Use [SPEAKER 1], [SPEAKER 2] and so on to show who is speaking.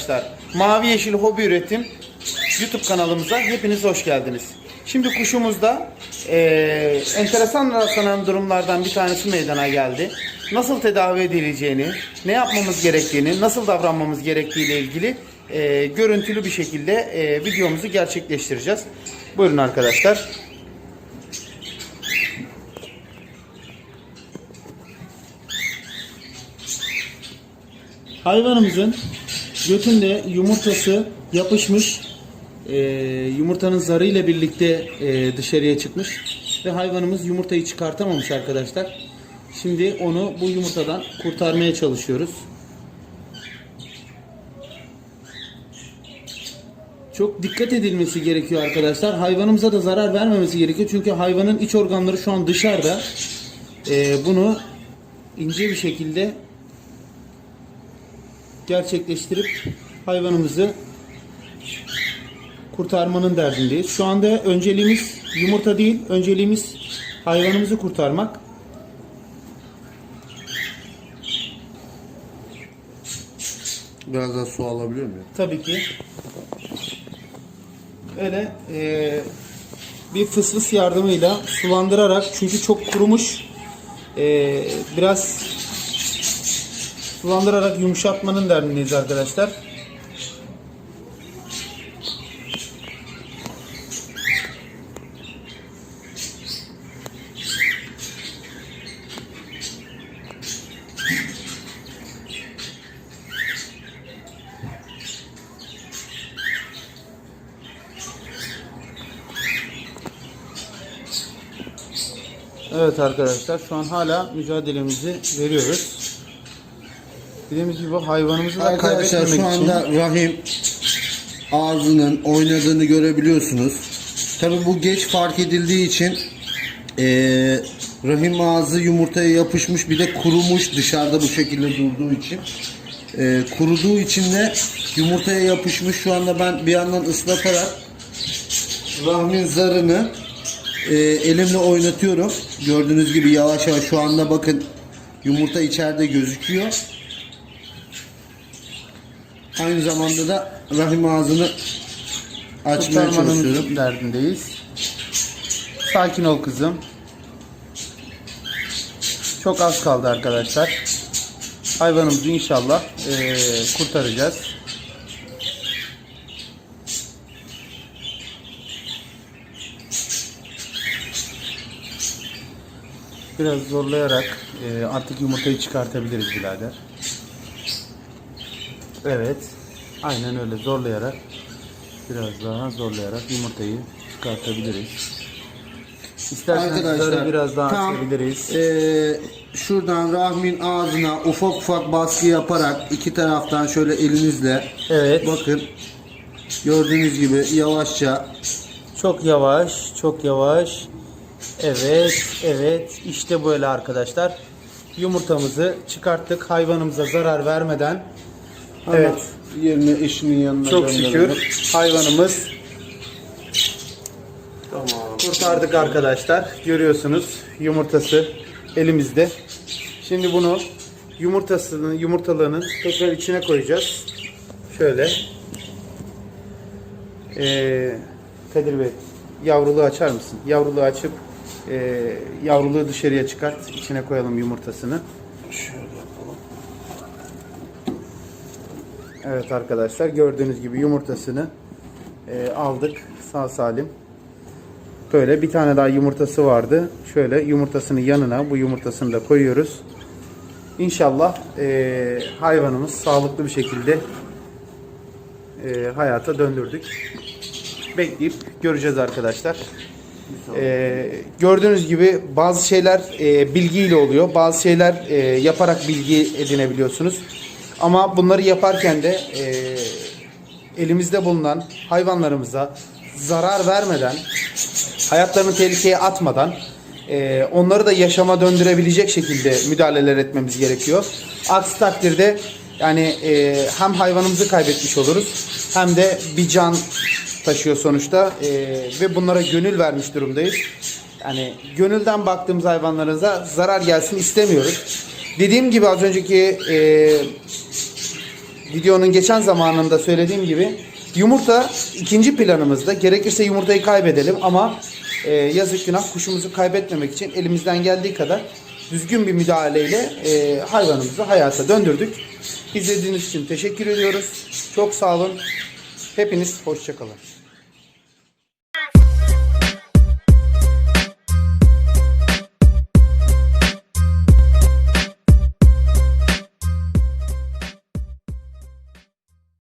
[SPEAKER 1] Arkadaşlar, Mavi Yeşil Hobi Üretim YouTube kanalımıza hepiniz hoş geldiniz. Şimdi kuşumuzda eee enteresan rastlanan durumlardan bir tanesi meydana geldi. Nasıl tedavi edileceğini, ne yapmamız gerektiğini, nasıl davranmamız gerektiği ile ilgili eee, görüntülü bir şekilde eee, videomuzu gerçekleştireceğiz. Buyurun arkadaşlar. Hayvanımızın götünde yumurtası yapışmış. Ee, yumurtanın zarı ile birlikte e, dışarıya çıkmış. Ve hayvanımız yumurtayı çıkartamamış arkadaşlar. Şimdi onu bu yumurtadan kurtarmaya çalışıyoruz. Çok dikkat edilmesi gerekiyor arkadaşlar. Hayvanımıza da zarar vermemesi gerekiyor. Çünkü hayvanın iç organları şu an dışarıda. Ee, bunu ince bir şekilde gerçekleştirip hayvanımızı kurtarmanın derdindeyiz. Şu anda önceliğimiz yumurta değil, önceliğimiz hayvanımızı kurtarmak.
[SPEAKER 2] Biraz daha su alabiliyor muyum?
[SPEAKER 1] Tabii ki. Öyle eee, bir fısfıs yardımıyla sulandırarak çünkü çok kurumuş eee, biraz sulandırarak yumuşatmanın derdindeyiz arkadaşlar. Evet arkadaşlar şu an hala mücadelemizi veriyoruz. Dediğimiz gibi hayvanımızı da
[SPEAKER 2] Arkadaşlar
[SPEAKER 1] kaybetmemek
[SPEAKER 2] şu
[SPEAKER 1] için
[SPEAKER 2] anda rahim ağzının oynadığını görebiliyorsunuz. Tabi bu geç fark edildiği için eee, rahim ağzı yumurtaya yapışmış bir de kurumuş dışarıda bu şekilde durduğu için. Eee, kuruduğu için de yumurtaya yapışmış şu anda ben bir yandan ıslatarak rahmin zarını eee, elimle oynatıyorum. Gördüğünüz gibi yavaş yavaş şu anda bakın yumurta içeride gözüküyor. Aynı zamanda da rahim ağzını açmaya çalışıyorum.
[SPEAKER 1] derdindeyiz. Sakin ol kızım. Çok az kaldı arkadaşlar. Hayvanımızı inşallah eee, kurtaracağız. Biraz zorlayarak eee, artık yumurtayı çıkartabiliriz birader. Evet. Aynen öyle zorlayarak biraz daha zorlayarak yumurtayı çıkartabiliriz. İsterseniz
[SPEAKER 2] Arkadaşlar
[SPEAKER 1] biraz daha
[SPEAKER 2] tam,
[SPEAKER 1] açabiliriz.
[SPEAKER 2] eee, şuradan rahmin ağzına ufak ufak baskı yaparak iki taraftan şöyle elinizle
[SPEAKER 1] Evet.
[SPEAKER 2] bakın gördüğünüz gibi yavaşça
[SPEAKER 1] Çok yavaş, çok yavaş. Evet, evet. İşte böyle arkadaşlar. Yumurtamızı çıkarttık hayvanımıza zarar vermeden. Evet.
[SPEAKER 2] yerine eşinin yanına
[SPEAKER 1] Çok
[SPEAKER 2] gönderelim.
[SPEAKER 1] şükür hayvanımız
[SPEAKER 2] Tamam.
[SPEAKER 1] kurtardık arkadaşlar. Görüyorsunuz yumurtası elimizde. Şimdi bunu yumurtasını yumurtalığının tekrar içine koyacağız. Şöyle. Ee, Kadir Bey yavruluğu açar mısın? Yavruluğu açıp e, yavruluğu dışarıya çıkart. İçine koyalım yumurtasını.
[SPEAKER 2] Şöyle
[SPEAKER 1] Evet arkadaşlar gördüğünüz gibi yumurtasını e, aldık sağ salim. Böyle bir tane daha yumurtası vardı. Şöyle yumurtasını yanına bu yumurtasını da koyuyoruz. İnşallah e, hayvanımız sağlıklı bir şekilde e, hayata döndürdük. Bekleyip göreceğiz arkadaşlar. E, gördüğünüz gibi bazı şeyler e, bilgiyle oluyor. Bazı şeyler e, yaparak bilgi edinebiliyorsunuz. Ama bunları yaparken de e, elimizde bulunan hayvanlarımıza zarar vermeden, hayatlarını tehlikeye atmadan e, onları da yaşama döndürebilecek şekilde müdahaleler etmemiz gerekiyor. Aksi takdirde yani e, hem hayvanımızı kaybetmiş oluruz hem de bir can taşıyor sonuçta E, ve bunlara gönül vermiş durumdayız. Yani gönülden baktığımız hayvanlarımıza zarar gelsin istemiyoruz. Dediğim gibi az önceki e, videonun geçen zamanında söylediğim gibi yumurta ikinci planımızda. Gerekirse yumurtayı kaybedelim ama e, yazık günah kuşumuzu kaybetmemek için elimizden geldiği kadar düzgün bir müdahaleyle e, hayvanımızı hayata döndürdük. İzlediğiniz için teşekkür ediyoruz. Çok sağ olun. Hepiniz hoşçakalın.